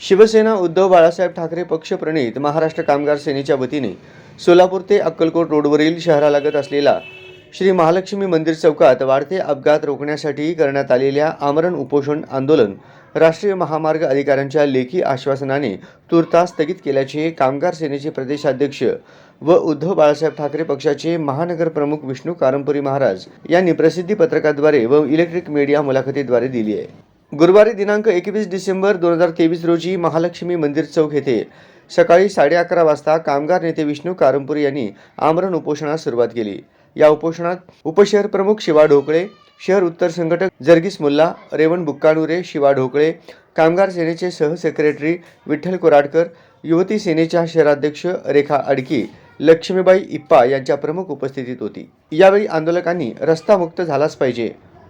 शिवसेना उद्धव बाळासाहेब ठाकरे पक्षप्रणित महाराष्ट्र कामगार सेनेच्या वतीने सोलापूर ते अक्कलकोट रोडवरील शहरालगत असलेला श्री महालक्ष्मी मंदिर चौकात वाढते अपघात रोखण्यासाठी करण्यात आलेल्या आमरण उपोषण आंदोलन राष्ट्रीय महामार्ग अधिकाऱ्यांच्या लेखी आश्वासनाने तुर्तास स्थगित केल्याचे कामगार सेनेचे प्रदेशाध्यक्ष व उद्धव बाळासाहेब ठाकरे पक्षाचे महानगर प्रमुख विष्णू कारंपुरी महाराज यांनी प्रसिद्धी पत्रकाद्वारे व इलेक्ट्रिक मीडिया मुलाखतीद्वारे दिली आहे. गुरुवारी दिनांक एकवीस डिसेंबर दोन हजार तेवीस रोजी महालक्ष्मी मंदिर चौक येथे सकाळी साडे अकरा वाजता कामगार नेते विष्णू कारंपुरी यांनी आमरण उपोषणास सुरुवात केली. या उपोषणात उपशहर प्रमुख शिवा ढोकळे शहर उत्तर संघटक जर्गीस मुल्ला रेवण बुक्काणुरे शिवा ढोकळे कामगार सेनेचे सहसेक्रेटरी विठ्ठल कोराडकर युवती सेनेच्या शहराध्यक्ष रेखा अडकी लक्ष्मीबाई इप्पा यांच्या प्रमुख उपस्थितीत होती. यावेळी आंदोलकांनी रस्ता मुक्त झालाच पाहिजे.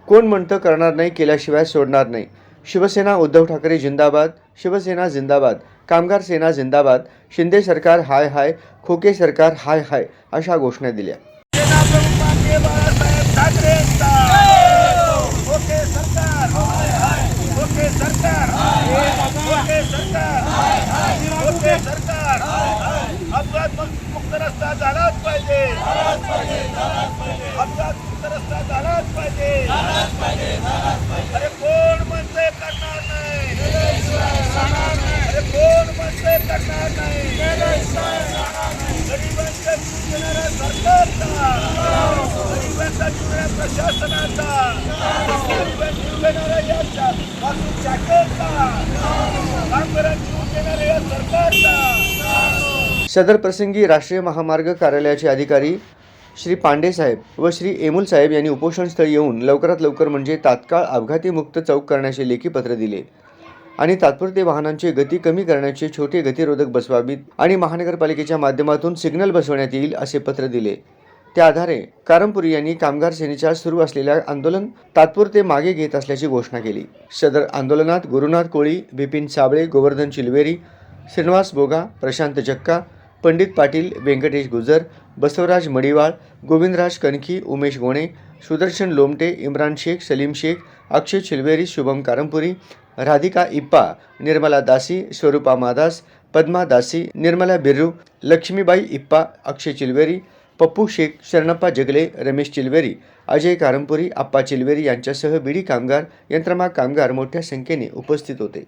कोण म्हणतं करणार नाही केल्याशिवाय सोडणार नाही. शिवसेना उद्धव ठाकरे जिंदाबाद शिवसेना जिंदाबाद कामगार सेना जिंदाबाद शिंदे सरकार हाय हाय खोके सरकार हाय हाय अशा घोषणा दिल्या. सरकार ओके सरकार अपघात मुक्त रस्ता झालाच पाहिजे अपघात मुक्त रस्ता झालाच पाहिजे अरे कोण म्हणते करणार नाही अरे कोण म्हणते करणार नाही गरिबांच्या जीव घेणाऱ्या सरकारचा गरिबांचा जीव प्रशासनाचा गरिबांचा जीव घेणाऱ्या या शा- सदर प्रसंगी राष्ट्रीय महामार्ग कार्यालयाचे अधिकारी श्री पांडे साहेब व श्री एमुल साहेब यांनी उपोषणस्थळी येऊन लवकरात लवकर म्हणजे तात्काळ अपघाती मुक्त चौक करण्याचे लेखी पत्र दिले. आणि तात्पुरते वाहनांची गती कमी करण्याचे छोटे गतिरोधक बसवावीत आणि महानगरपालिकेच्या माध्यमातून सिग्नल बसवण्यात येईल असे पत्र दिले. त्या आधारे कारमपुरी यांनी कामगार सेनेच्या सुरू असलेल्या आंदोलन तात्पुरते मागे घेत असल्याची घोषणा केली. सदर आंदोलनात गुरुनाथ कोळी बिपिन साबळे गोवर्धन चिलवेरी श्रीनिवास बोगा प्रशांत जक्का पंडित पाटील व्यंकटेश गुजर बसवराज मडिवाळ गोविंदराज कणखी उमेश गोणे सुदर्शन लोमटे इम्रान शेख सलीम शेख अक्षय चिलवेरी शुभम कारंपुरी राधिका इप्पा निर्मला दासी स्वरूपा मादास पद्मा दासी निर्मला बिर्रू लक्ष्मीबाई इप्पा अक्षय चिलवेरी पप्पू शेख शरणप्पा जगले रमेश चिलवेरी अजय कारंपुरी आप्पा चिलवेरी यांच्यासह बिडी कामगार यंत्रमाग कामगार मोठ्या संख्येने उपस्थित होते.